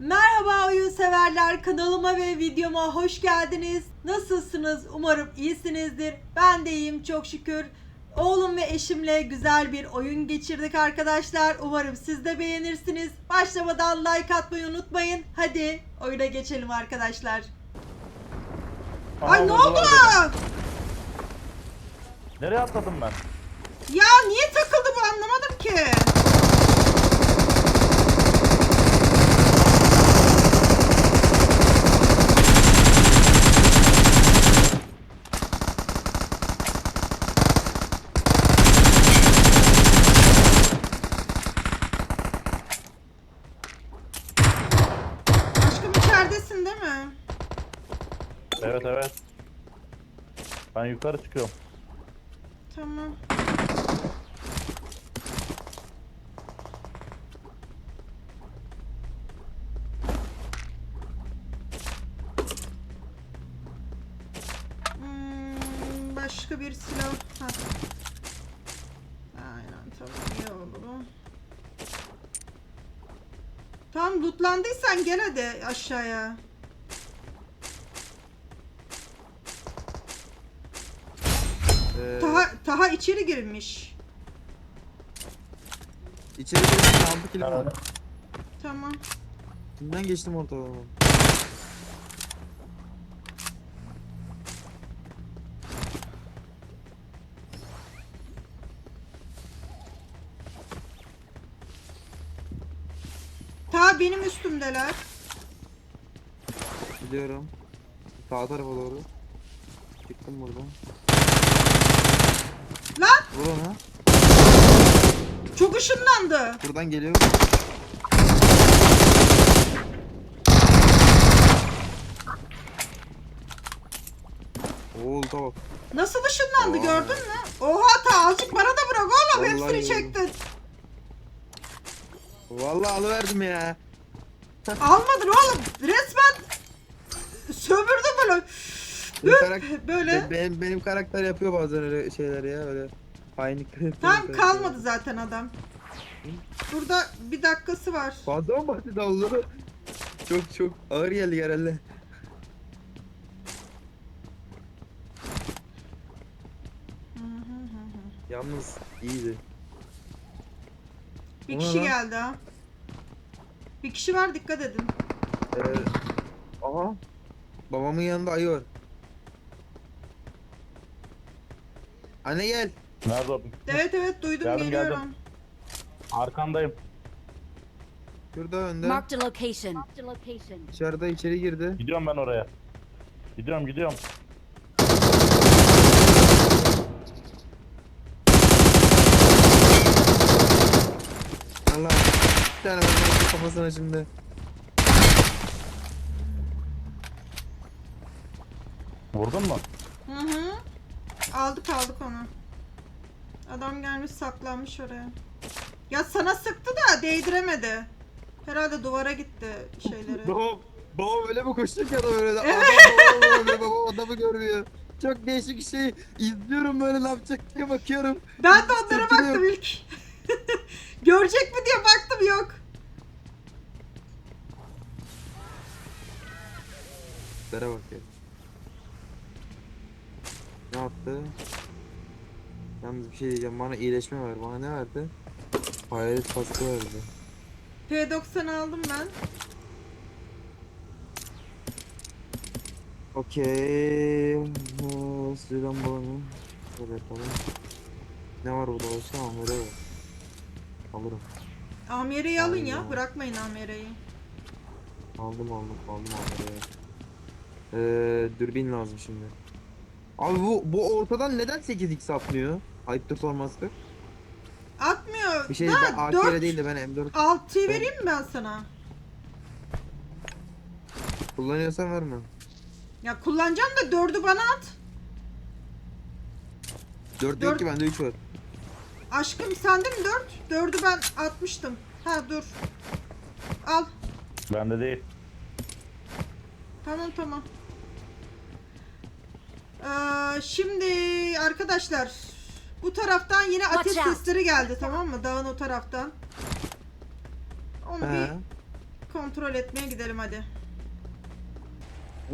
Merhaba oyun severler kanalıma ve videoma hoş geldiniz. Nasılsınız? Umarım iyisinizdir. Ben de iyiyim çok şükür. Oğlum ve eşimle güzel bir oyun geçirdik arkadaşlar. Umarım siz de beğenirsiniz. Başlamadan like atmayı unutmayın. Hadi oyuna geçelim arkadaşlar. Ay ne oldu? Nereye atladım ben? Ya niye takıldı bu anlamadım ki. Aşkım içeridesin değil mi? Evet evet. Ben yukarı çıkıyorum. Tamam. Hmm, başka bir silah. Ha. Aynen tamam iyi oldu. Tamam lootlandıysan gel hadi aşağıya. Ee, Taha, Taha içeri girmiş. içeri girdim 6 kilim Tamam. var. Tamam. Kimden geçtim ortalama? Taha benim üstümdeler. Biliyorum. Sağ tarafa doğru. Çıktım buradan. Lan Vur ona. çok ışınlandı. Buradan geliyor. Oo tamam. Nasıl ışınlandı Aa. gördün mü? Oha ta azıcık bana da bırak oğlum Vallahi hepsini iyi. çektin. Vallahi alıverdim ya. Almadın oğlum resmen sömürdü böyle. Benim, karak- Böyle. Be- benim, benim karakter yapıyor bazen öyle şeyler ya öyle. Hainlikler yapıyor. Tam karakter. kalmadı zaten adam. Burada bir dakikası var. Fazla mı basit oldu? Çok çok ağır geldi herhalde. Yalnız iyiydi. Bir O ne kişi lan? geldi ha. Bir kişi var dikkat edin. Ee, aha. Babamın yanında ayı var. Anne gel. Nerede o? Evet evet duydum Geldim, geliyorum. geldim. Arkandayım. Şurada önde. Marked a location. Marked a location. Dışarıda içeri girdi. Gidiyorum ben oraya. Gidiyorum gidiyorum. Allah. Bir tane ben kafasına şimdi. Vurdun mu? Aldık aldık onu. Adam gelmiş saklanmış oraya. Ya sana sıktı da değdiremedi. Herhalde duvara gitti şeyleri. Babam, babam öyle mi koştu ki adam öyle? Adam babam öyle babam adamı görmüyor. Çok değişik bir şey. İzliyorum böyle ne yapacak diye bakıyorum. Ben de onlara Sıkıntı baktım ilk. Görecek mi diye baktım yok. Dere bak ya. Ne yaptı? Yalnız bir şey diyeceğim bana iyileşme ver. Bana ne verdi? Hayalet kaskı verdi. P90 aldım ben. Okey. Ee, balonu. Böyle yapalım. Ne var burada başka amire var. Alırım. Amire'yi alın ya. Aynen. Bırakmayın Amire'yi. Aldım aldım aldım amire. Ee, dürbin lazım şimdi. Abi bu bu ortadan neden 8x atmıyor? Ayıptır sorması. Atmıyor. Bir şey da ben AK 4 değil de ben M4 6'yı vereyim mi ben sana? kullanıyorsan verme. Ya kullanacağım da 4'ü bana at. 4 Dört- yok ki bende 3 var. Aşkım sende mi 4? 4'ü ben atmıştım. Ha dur. Al. Bende değil. Tamam tamam. Ee, şimdi arkadaşlar bu taraftan yine Watch ateş out. sesleri geldi tamam mı? Dağın o taraftan. Onu He. bir kontrol etmeye gidelim hadi.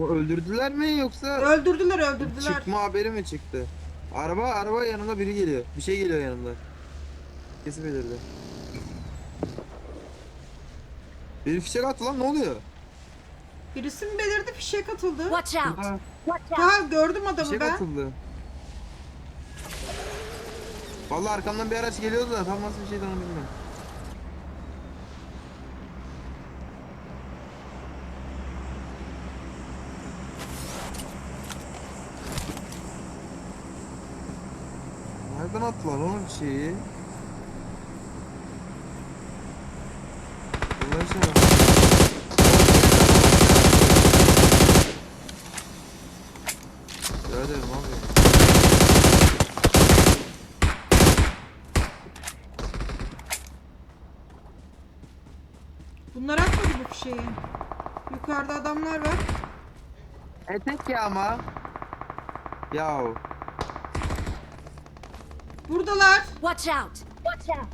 O öldürdüler mi yoksa Öldürdüler öldürdüler. çıkma haberi mi çıktı? Araba araba yanında biri geliyor. Bir şey geliyor yanında. Kesin belirli. Bir fişek attı lan ne oluyor? Birisi mi belirdi fişek atıldı. Watch out! Ha, Watch out! Ha gördüm adamı fişek ben. atıldı. Vallahi arkamdan bir araç geliyordu da tam nasıl bir şeydi onu bilmiyorum. Nereden attılar bir şeyi? Bunlar şey var. Ederim abi. Bunlar atmadı bu fişeği. Yukarıda adamlar var. Etek ya ama. Yahu. Buradalar. Watch out! Watch out!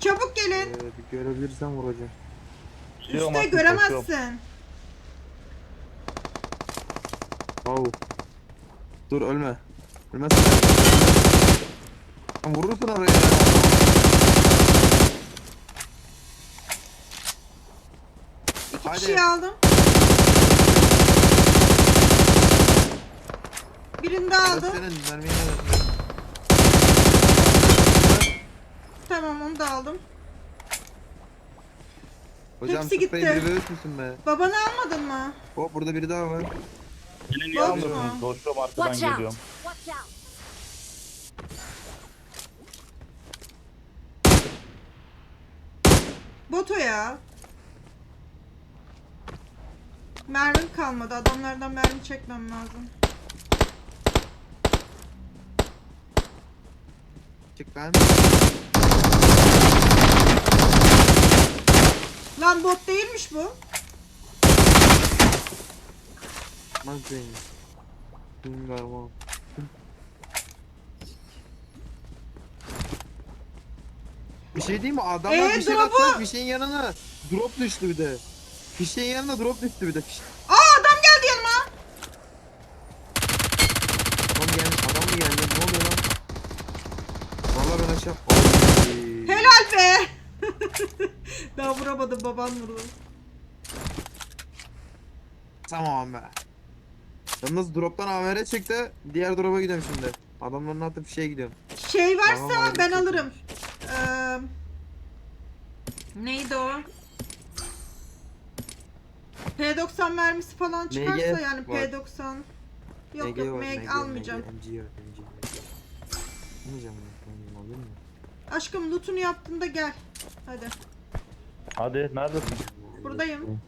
Çabuk Ee, gelin. bir görebilirsem vuracağım. Üste göremezsin. Au. Dur ölme. Ölmezsen. Vurursun oraya. ya. İki Hadi. kişiyi aldım. Birini de aldım. Senin mermiyi ver? Tamam onu da aldım. Hocam Hepsi sprey gitti. biri verir misin be? Babanı almadın mı? Hop burada biri daha var. Beni niye almıyorsunuz? ya. Koşuyorum arkadan Watch out! geliyorum. Watch out! Boto ya. Mermim kalmadı. Adamlardan mermi çekmem lazım. Çık lan. Lan bot değilmiş bu. Nasıl zengin? Bilmiyorum Bir şey değil mi? Adamlar Ee, bir şey drop'u- atsak bir şeyin yanına drop düştü bir de. Bir şeyin yanına drop düştü bir de. Fiş- Aa adam geldi yanıma. Adam geldi, adam mı geldi? Ne oluyor lan? Vallahi ben aşağı... Ay. Helal be. Daha vuramadım baban vurdu. Tamam be. Yalnız droptan AMR çıktı. Diğer drop'a gidiyorum şimdi. Adamların atıp bir şeye gidiyorum. Şey varsa Tamam, hadi ben çok alırım. Ee, neydi o? P90 mermisi falan çıkarsa MG yani var. P90. Yok MG yok var, MG, almayacağım. MG, MG yok, MG. Almayacağım bunu. Alayım mı? Aşkım lootunu yaptığında gel. Hadi. Hadi neredesin? Buradayım.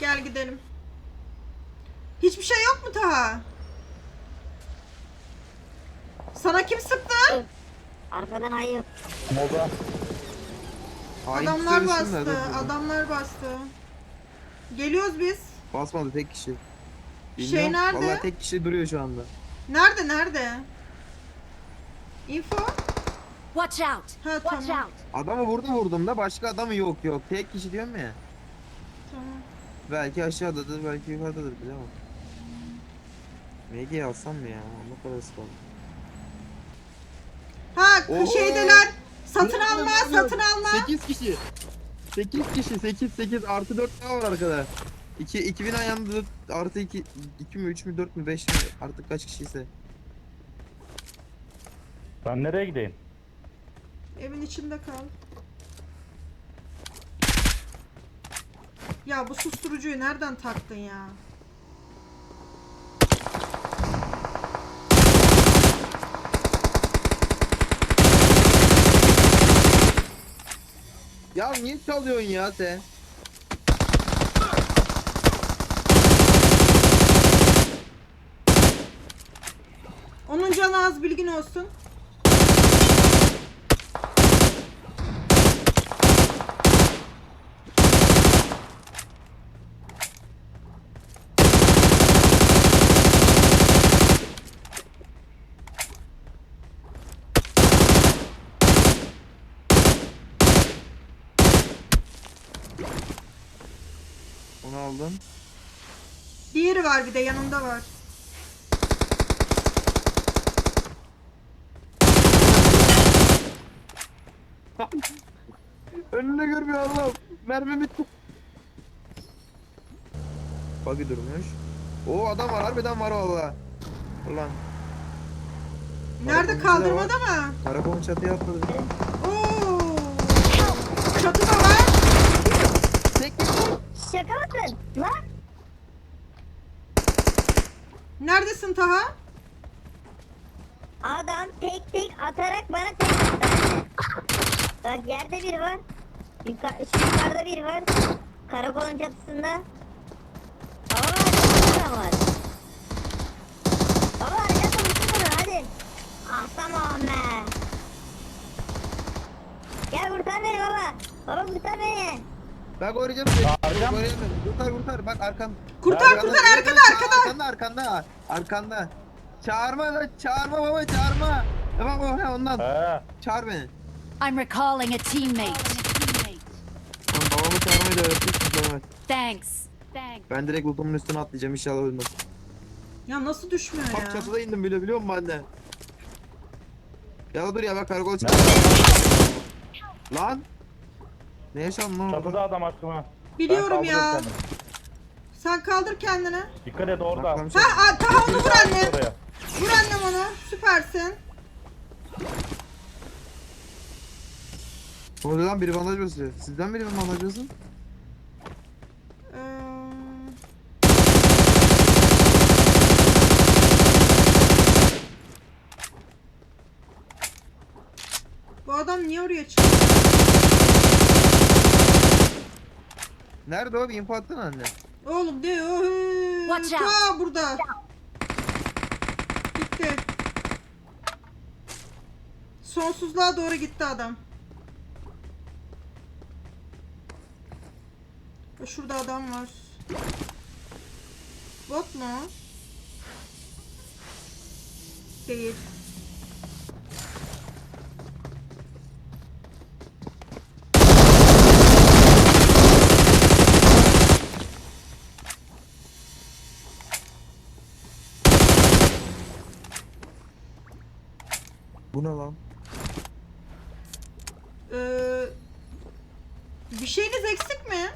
Gel gidelim. Hiçbir şey yok mu Taha? Sana kim sıktı? Arkadan ayı. Moda. Hain Adamlar bastı. dur. Adamlar bastı. Geliyoruz biz. Basmadı tek kişi. Şey nerede? Vallahi tek kişi duruyor şu anda. Nerede nerede? Info? Watch out! Ha Watch tamam. out! Adamı vurdu vurdum da başka adamı yok yok. Tek kişi diyorum ya. Tamam. Belki aşağıdadır belki yukarıdadır bilemem. MG alsam mı ya? Ne kadar kaldı. Ha Oo. şeydeler. Satın alma, satın alma. 8 kişi. 8 kişi 8 8 artı 4 daha var arkada. 2 2000 ayağında dört- artı 2 2 mi 3 mü 4 mü 5 mi artık kaç kişiyse. Ben nereye gideyim? Evin içinde kal. Ya bu susturucuyu nereden taktın ya? Ya niye çalıyorsun ya sen? Onun canı az bilgin olsun. Aldım. Diğeri var bir de yanında var. Önüne görmüyor Allah. Mermi bitti. Buggy durmuş. O adam var harbiden var valla. Ulan Nerede içinde kaldırmada mı? karakolun çatıya atladı. Oo. Çatıda var. Şaka mısın? Lan. Neredesin Taha? Adam tek tek atarak bana tek attı. Bak yerde biri var. Yuka şu yukarıda biri var. Karakolun çatısında. Ben koruyacağım seni. Seni. Kurtar kurtar bak arkan. Kurtar Nerede? kurtar arkada arkada. Arkanda arkanda. Arkanda. Çağırma lan çağırma baba çağırma. Tamam o he ondan. He. Çağır beni. I'm recalling a teammate. Lan babamı çağırmayı da öğretmişsin Mehmet. Thanks. Thanks. Ben direkt lootumun üstüne atlayacağım inşallah ölmez. Ya nasıl düşmüyor Bak ya? çatıda indim bile biliyor musun anne? Ya dur ya bak karakol çıktı. Lan. Ne yaşandın lan orada? Çatıda adam aşkıma. Biliyorum ya. Sen kaldır kendini. Dikkat et orada. Bak, lan Ha a, Taha onu vur annem. Oraya. Vur annem onu. Süpersin. Ne oluyor lan biri bandaj basıyor. Sizden biri mi bandaj basın? Ee, Bu adam niye oraya çıktı? Nerede o bir info attın anne. Oğlum de o Watch out. Ta burada. Gitti. Sonsuzluğa doğru gitti adam. Şurada adam var. Bot mu? Değil. Bu ne lan? Ee, bir şeyiniz eksik mi?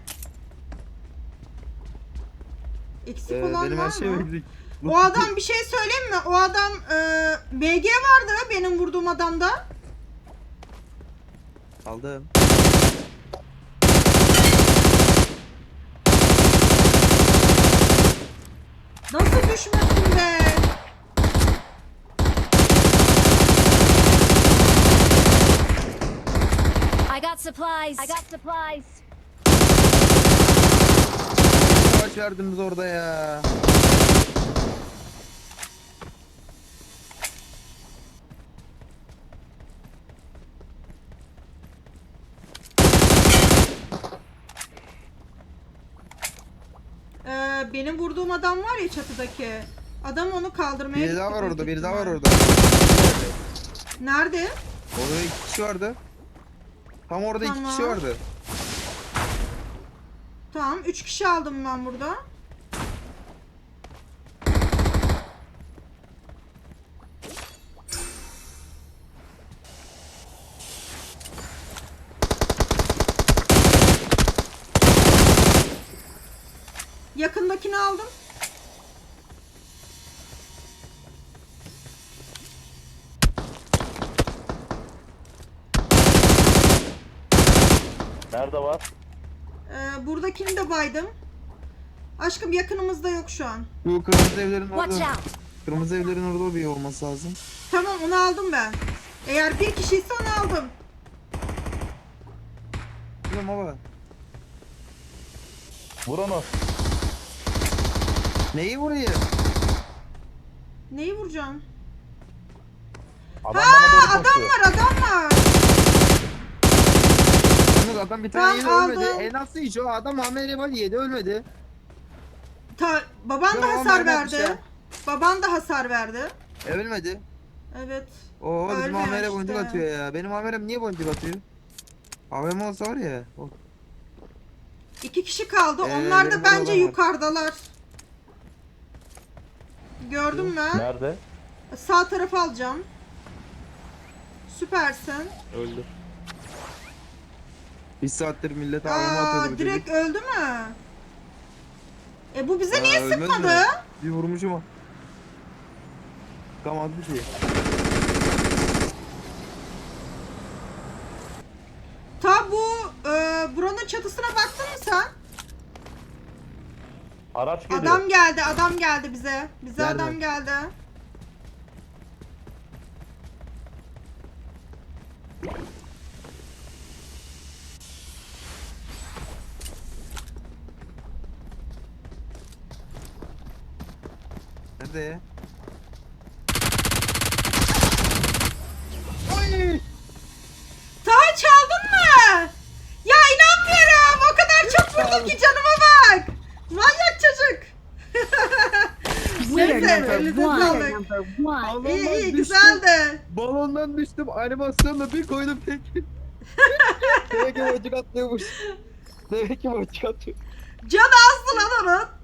Eksik Ee, olan benim var her şey mı? eksik. O adam bir şey söyleyeyim mi? O adam e, MG vardı benim vurduğum adamda. Aldım. Nasıl düşmedin be? I got supplies. I got supplies. Savaş verdiniz orada ya. Ee, benim vurduğum adam var ya çatıdaki. Adam onu kaldırmaya Biri daha gitti var büyük orada, biri daha var ihtimal. orada. Nerede? Orada iki kişi vardı. Tam orada iki kişi vardı. Tamam 3 kişi aldım ben burada. Yakındakini aldım. Nerede var? Ee, buradakini de baydım. Aşkım yakınımızda yok şu an. Bu kırmızı evlerin Watch orada. out. Kırmızı evlerin orada bir olması lazım. Tamam onu aldım ben. Eğer bir kişiyse onu aldım. Biliyorum baba. Vur onu. Neyi vuruyor? Neyi vuracağım? Adam bana doğru Aa, adam koşuyor. var adam var. Adam bir tane Ben yedi ölmedi. aldım. E nasıl iş o? Adam amele var yedi ölmedi. Ta, baban da hasar verdi. ya. Baban da hasar verdi. E ölmedi. Evet. Oo bizim Ölmüyor işte. boncuk atıyor ya. Benim amelem niye boncuk atıyor? AVM olsa var ya. o- İki kişi kaldı. Ee, Onlar da benim bence arabam var. yukarıdalar. Gördün mü? Nerede? Sağ tarafı alacağım. Süpersin. Öldü. Bir saattir millet ağlama Aa, atıyordu. direkt öldü mü? E bu bize Aa, niye ölmez sıkmadı? mi? Bir vurmuşum o. Tamam bir şey. Ta bu e, buranın çatısına baktın mı sen? Araç geliyor. Adam geldi, adam geldi bize. Bize Nerede? adam geldi. Nerede ya? Ta çaldın mı? Ya inanmıyorum. O kadar çok vurdum ki canıma bak. Manyak çocuk. We're Neyse, number elinize one. sağlık. Number one. Balondan İyi iyi düştüm. güzeldi. Balondan düştüm. Animasyonla bir koydum tek. Demek ki boncuk atlıyormuş. Demek ki boncuk atıyor. Can azdı lan onun.